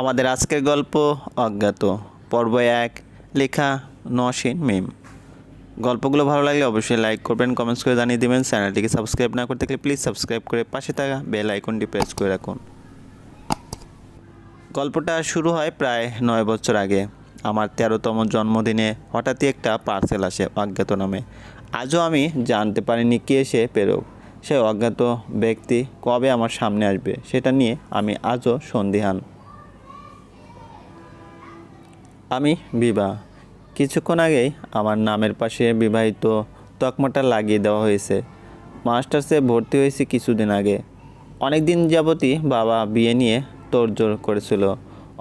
আমাদের আজকের গল্প অজ্ঞাত। পর্ব এক, লেখা নসীন মিম। গল্পগুলো ভালো লাগলে অবশ্যই লাইক করবেন কমেন্টস করে জানিয়ে দেবেন। চ্যানেলটিকে সাবস্ক্রাইব না করতে গেলে প্লিজ সাবস্ক্রাইব করে পাশে থাকা বেল আইকনটি প্রেস করে রাখুন। গল্পটা শুরু হয় প্রায় নয় বছর আগে। আমার তেরোতম জন্মদিনে হঠাৎই একটা পার্সেল আসে অজ্ঞাত নামে। আজও আমি জানতে পারিনি কে সে পেরোক। সে অজ্ঞাত ব্যক্তি কবে আমার সামনে আসবে, সেটা নিয়ে আমি আজও সন্দিহান। আমি বিবাহ কিছুক্ষণ আগেই আমার নামের পাশে বিবাহিত তকমাটা লাগিয়ে দেওয়া হয়েছে। মাস্টার্সে ভর্তি হয়েছি কিছুদিন আগে। অনেক দিন যাবতই বাবা বিয়ে নিয়ে তোড়জোড় করেছিল।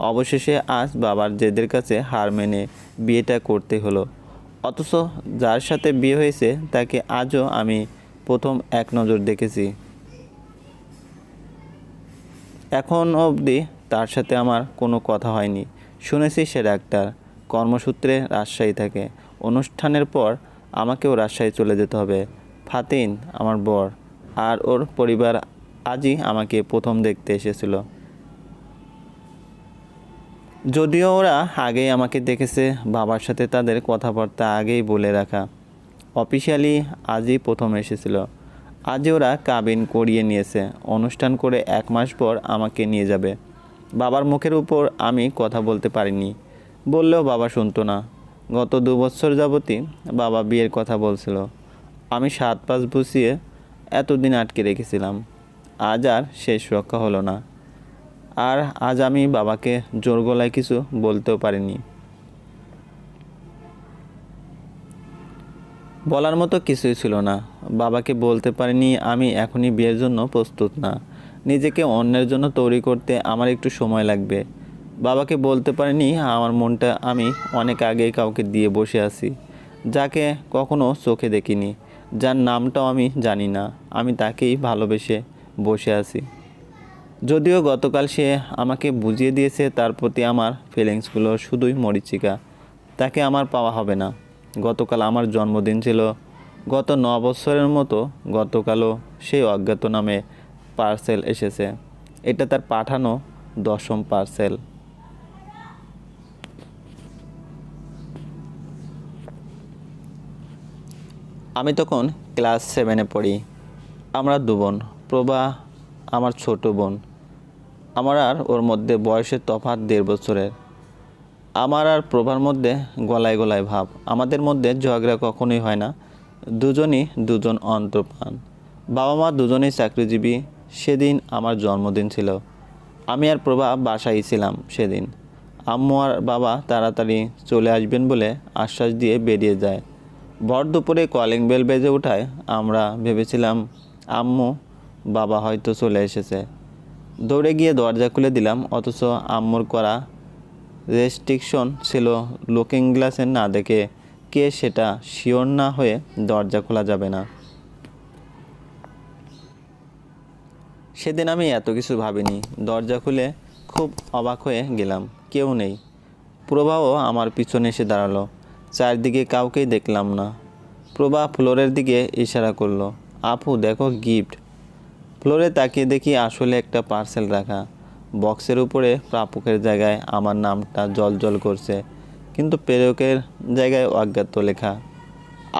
অবশেষে আজ বাবার জেদের কাছে হার মেনে বিয়েটা করতে হলো। অথচ যার সাথে বিয়ে হয়েছে তাকে আজও আমি প্রথম এক নজর দেখেছি। এখন অবধি তার সাথে আমার কোনো কথা হয়নি। শুনেছি সে ডাক্তার। কর্মসূত্রে রাজশাহী থাকে। অনুষ্ঠানের পর আমাকেও রাজশাহী চলে যেতে হবে। ফাতিন, আমার বর, আর ওর পরিবার আজই আমাকে প্রথম দেখতে এসেছিল। যদিও ওরা আগেই আমাকে দেখেছে, বাবার সাথে তাদের কথাবার্তা আগেই বলে রাখা। অফিসিয়ালি আজই প্রথম এসেছিল। আজই ওরা কাবিন করিয়ে নিয়েছে। অনুষ্ঠান করে এক মাস পর আমাকে নিয়ে যাবে। বাবার মুখের উপর আমি কথা বলতে পারিনি। বললেও বাবা শুনতো না। গত দু বছর যাবতই বাবা বিয়ের কথা বলছিল। আমি সাত পাঁচ বসিয়ে এতদিন আটকে রেখেছিলাম। আজ আর শেষ রক্ষা হলো না। আর আজ আমি বাবাকে জোর গলায় কিছু বলতেও পারিনি। বলার মতো কিছুই ছিল না। বাবাকে বলতে পারিনি আমি এখনই বিয়ের জন্য প্রস্তুত না। নিজেকে অন্যের জন্য তৈরি করতে আমার একটু সময় লাগবে। বাবাকে বলতে পারিনি, আমার মনটা আমি অনেক আগেই কাউকে দিয়ে বসে আছি। যাকে কখনো চোখে দেখিনি, যার নামটাও আমি জানি না, আমি তাকেই ভালোবেসে বসে আছি। যদিও গতকাল সে আমাকে বুঝিয়ে দিয়েছে, তার প্রতি আমার ফিলিংসগুলো শুধুই মরিচিকা। তাকে আমার পাওয়া হবে না। গতকাল আমার জন্মদিন ছিল। গত ন বছরের মতো গতকালও সেই অজ্ঞাত নামে পার্সেল এসেছে। এটা তার পাঠানো দশম পার্সেল আমি তখন ক্লাস সেভেনে পড়ি। আমরা দু বোন, প্রভা আমার ছোট বোন। আমার আর ওর মধ্যে বয়সের তফাৎ দেড় বছরের। আমার আর প্রভার মধ্যে গলায় গলায় ভাব। আমাদের মধ্যে ঝগড়া কখনোই হয় না। দুজনই দুজন অন্তপ্রাণ বাবা মা দুজনেই চাকরিজীবী। সেদিন আমার জন্মদিন ছিল। আমি আর প্রভা বাসায় ছিলাম সেদিন। আম্মু আর বাবা তাড়াতাড়ি চলে আসবেন বলে আশ্বাস দিয়ে বেরিয়ে যায়। ভর দুপুরে কলিং বেল বেজে ওঠায় আমরা ভেবেছিলাম, আম্মু, বাবা হয়তো চলে এসেছে। দৌড়ে গিয়ে দরজা খুলে দিলাম, অথচ আম্মুর করা রেস্ট্রিকশন ছিল লুকিং গ্লাসে না দেখে কে সেটা শিওর না হয়ে দরজা খোলা যাবে না। সেদিন আমি এত কিছু ভাবিনি। দরজা খুলে খুব অবাক হয়ে গেলাম। কেউ নেই। প্রভাও আমার পিছনে এসে দাঁড়াল। চারদিকে কাউকেই দেখলাম না। প্রভা ফ্লোরের দিকে ইশারা করল, আপু, দেখো গিফট। ফ্লোরে তাকিয়ে দেখি আসলে একটা পার্সেল রাখা। বক্সের উপরে প্রাপকের জায়গায় আমার নামটা জল জল করছে, কিন্তু প্রেরকের জায়গায় অজ্ঞাত লেখা।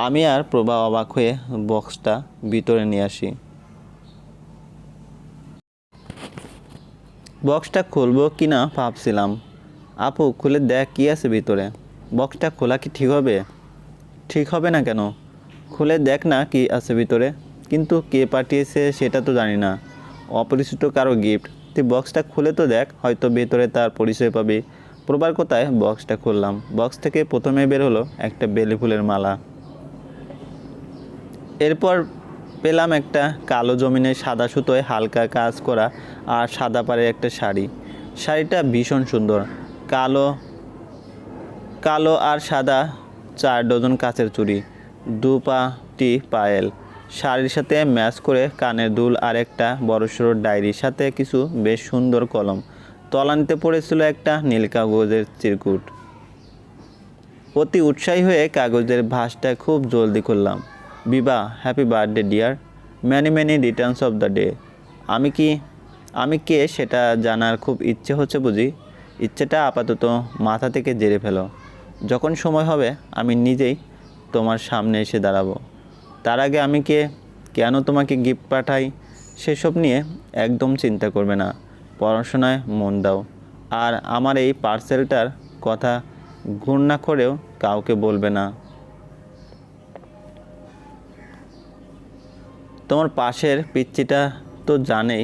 আমি আর প্রভা অবাক হয়ে বক্সটা ভিতরে নিয়ে আসি। বক্সটা খুলবো কি না ভাবছিলাম। আপু, খুলে দেখ কি আছে ভিতরে। বক্সটা খোলা কি ঠিক হবে? ঠিক হবে না কেন? খুলে দেখ না কি আছে ভিতরে। কিন্তু কে পাঠিয়েছে সেটা তো জানি না। অপরিচিত কারও গিফট তুই বক্সটা খুলে তো দেখ, হয়তো ভেতরে তার পরিচয় পাবি। প্রবার কোথায়? বক্সটা খুললাম। বক্স থেকে প্রথমে বের হলো একটা বেলি ফুলের মালা। এরপর পেলাম একটা কালো জমিনে সাদা সুতোয় হালকা কাজ করা আর সাদা পাড়ের একটা শাড়ি। শাড়িটা ভীষণ সুন্দর। কালো কালো আর সাদা চার ডজন কাচের চুড়ি, দু পাটি পায়েল। শাড়ির সাথে ম্যাচ করে কানের দুল আর একটা বড়সড় ডায়েরির সাথে কিছু বেশ সুন্দর কলম। তলানিতে পড়েছিল একটা নীল কাগজের চিরকুট। অতি উৎসাহী হয়ে কাগজের ভাঁজটা খুব জলদি করলাম বিবা happy birthday dear many many returns of the day আমি কি, আমি কে সেটা জানার খুব ইচ্ছে হচ্ছে বুঝি। ইচ্ছেটা আপাতত মাথা থেকে জেরে ফেলো। যখন সময় হবে, আমি নিজেই তোমার সামনে এসে দাঁড়াবো। তার আগে আমি কে, কেন তোমাকে গিফট পাঠাই, সেসব নিয়ে একদম চিন্তা করবে না। পড়াশোনায় মন দাও। আর আমার এই পার্সেলটার কথা ঘূর্ণা করেও কাউকে বলবে না। তোমার পাশের পিচ্চিটা তো জানেই,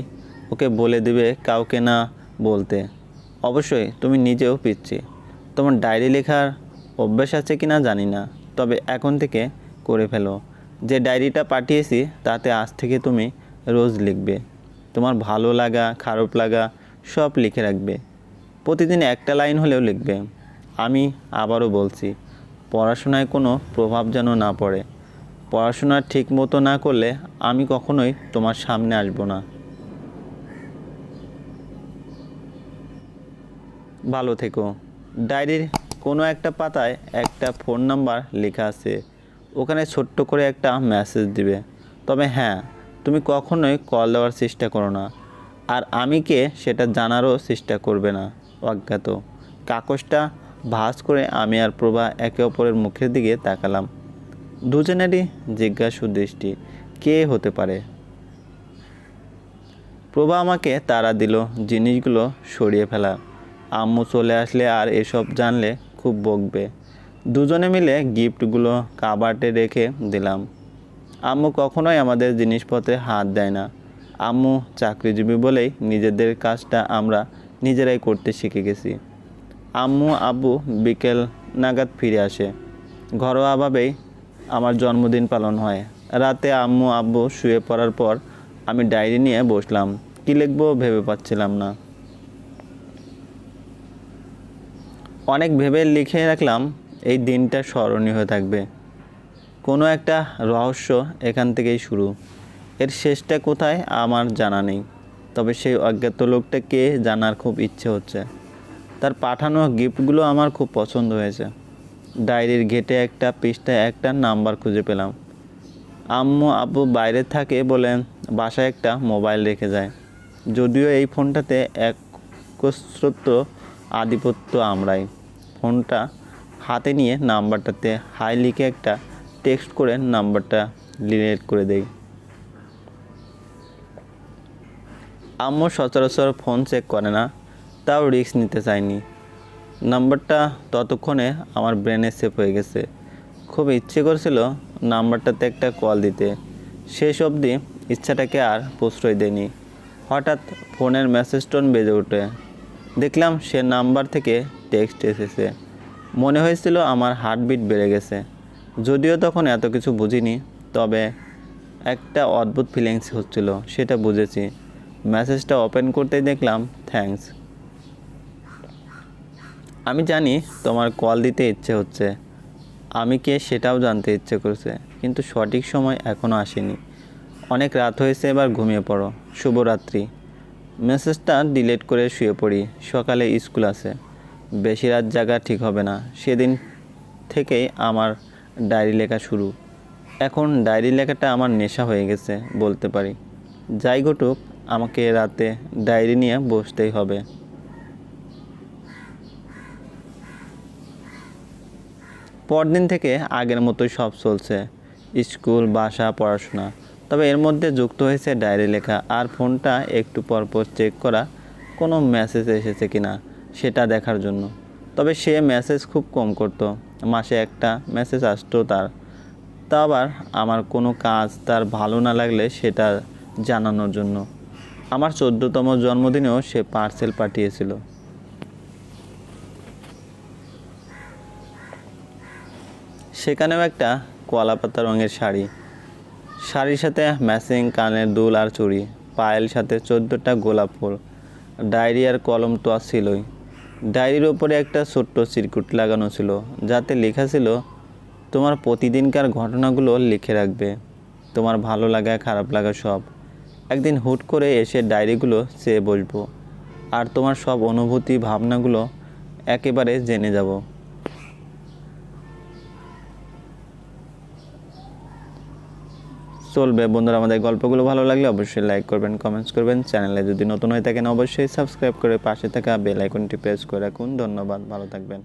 ওকে বলে দিবে কাউকে না বলতে। অবশ্যই তুমি নিজেও পিচ্ছি তোমার ডায়েরি লেখার অভ্যাস আছে কি না জানি না, তবে এখন থেকে করে ফেলো। যে ডায়েরিটা পাঠিয়েছি, তাতে আজ থেকে তুমি রোজ লিখবে। তোমার ভালো লাগা, খারাপ লাগা সব লিখে রাখবে। প্রতিদিন একটা লাইন হলেও লিখবে। আমি আবারও বলছি, পড়াশোনায় কোনো প্রভাব যেন না পড়ে। পড়াশোনা ঠিক মতো না করলে আমি কখনোই তোমার সামনে আসব না। ভালো থেকো। ডায়েরির কোনো একটা পাতায় একটা ফোন নাম্বার লেখা আছে। ওখানে ছোট্ট করে একটা মেসেজ দিবে। তবে হ্যাঁ তুমি কখনোই কল দেওয়ার চেষ্টা করো না। আর আমি কে সেটা জানারও চেষ্টা করবে না, অজ্ঞাত। কাগজটা ভাঁজ করে আমি আর প্রভা একে অপরের মুখের দিকে তাকালাম। দুজনেরই জিজ্ঞাসু দৃষ্টি, কে হতে পারে? প্রভা আমাকে তারা দিল, জিনিসগুলো সরিয়ে ফেলা। আম্মু চলে আসলে আর এসব জানলে খুব বকবে। দুজনে মিলে গিফটগুলো কাবার্টে রেখে দিলাম। আম্মু কখনোই আমাদের জিনিসপত্রে হাত দেয় না। আম্মু চাকরিজীবী বলেই নিজেদের কাজটা আমরা নিজেরাই করতে শিখে গেছি। আম্মু আব্বু বিকেল নাগাদ ফিরে আসে। ঘরোয়াভাবেই আমার জন্মদিন পালন হয়। রাতে আম্মু, আব্বু শুয়ে পড়ার পর আমি ডায়েরি নিয়ে বসলাম। কী লিখব ভেবে পাচ্ছিলাম না। অনেক ভেবে লিখে রাখলাম, এই দিনটা স্মরণীয় হয়ে থাকবে। কোনো একটা রহস্য এখান থেকেই শুরু। এর শেষটা কোথায় আমার জানা নেই। তবে সেই অজ্ঞাত লোকটা কে জানার খুব ইচ্ছে হচ্ছে। তার পাঠানো গিফটগুলো আমার খুব পছন্দ হয়েছে। ডায়েরির ঘেটে একটা পৃষ্ঠায় একটা নাম্বার খুঁজে পেলাম। আম্মু আব্বু বাইরে থাকে বলে বাসায় একটা মোবাইল রেখে যায়। যদিও এই ফোনটাতে একস্রত্ব আধিপত্য আমরাই। ফোনটা হাতে নিয়ে নাম্বারটাতে হাই লিখে একটা টেক্সট করে নাম্বারটা ডিলিট করে দেই। আম্মু সচরাচর ফোন চেক করে না, তাও রিস্ক নিতে চায়নি। নাম্বারটা ততক্ষণে আমার ব্রেনে সেভ হয়ে গেছে। খুব ইচ্ছে করছিল নাম্বারটাতে একটা কল দিতে। শেষ অবধি ইচ্ছাটাকে আর প্রশ্রয় দেয়নি। হঠাৎ ফোনের মেসেজ টোন বেজে ওঠে। দেখলাম সে নাম্বার থেকে টেক্সট এসেছে। মনে হয়েছিল আমার হার্টবিট বেড়ে গেছে। যদিও তখন এত কিছু বুঝিনি, তবে একটা অদ্ভুত ফিলিংস হচ্ছিল, সেটা বুঝেছি। মেসেজটা ওপেন করতেই দেখলাম থ্যাঙ্কস আমি জানি তোমার কল দিতে ইচ্ছে হচ্ছে। আমি কে সেটাও জানতে ইচ্ছে করছে, কিন্তু সঠিক সময় এখনও আসেনি। অনেক রাত হয়েছে এবার ঘুমিয়ে পড়ো। শুভরাত্রি। মেসেজটা ডিলেট করে শুয়ে পড়ি। সকালে স্কুল আছে। বেশি রাত জাগা ঠিক হবে না। সেদিন থেকেই আমার ডায়েরি লেখা শুরু। এখন ডায়েরি লেখাটা আমার নেশা হয়ে গেছে বলতে পারি। যাই ঘটুক, আমাকে রাতে ডায়েরি নিয়ে বসতেই হবে। পরদিন থেকে আগের মতোই সব চলছে। স্কুল, বাসা, পড়াশোনা। তবে এর মধ্যে যুক্ত হয়েছে ডায়েরি লেখা। আর ফোনটা একটু পর পর চেক করা কোনো মেসেজ এসেছে কি না সেটা দেখার জন্য। তবে সে মেসেজ খুব কম করতো। মাসে একটা মেসেজ আসতো তার। তা আবার আমার কোনো কাজ তার ভালো না লাগলে সেটা জানানোর জন্য। আমার চোদ্দোতম জন্মদিনেও সে পার্সেল পাঠিয়েছিল। সেখানেও একটা কলাপাতা রঙের শাড়ি। শাড়ির সাথে ম্যাচিং কানের দুল আর চুড়ি, পায়েল সাথে চোদ্দোটা গোলাপ ফুল, ডায়েরি আর কলম তো আর ছিলই ডায়েরির ওপরে একটা ছোট্ট চিরকুট লাগানো ছিল, যাতে লেখা ছিল, তোমার প্রতিদিনকার ঘটনাগুলো লিখে রাখবে। তোমার ভালো লাগা, খারাপ লাগা সব। একদিন হুট করে এসে ডায়েরিগুলো চেয়ে বসবো। আর তোমার সব অনুভূতি, ভাবনাগুলো একেবারে জেনে যাব। চলবে। বন্ধুরা, আমাদের গল্পগুলো ভালো লাগলে অবশ্যই লাইক করবেন কমেন্টস করবেন। চ্যানেলে যদি নতুন হয়ে থাকেন, অবশ্যই সাবস্ক্রাইব করে পাশে থাকা বেল আইকনটি প্রেস করে রাখুন। ধন্যবাদ, ভালো থাকবেন।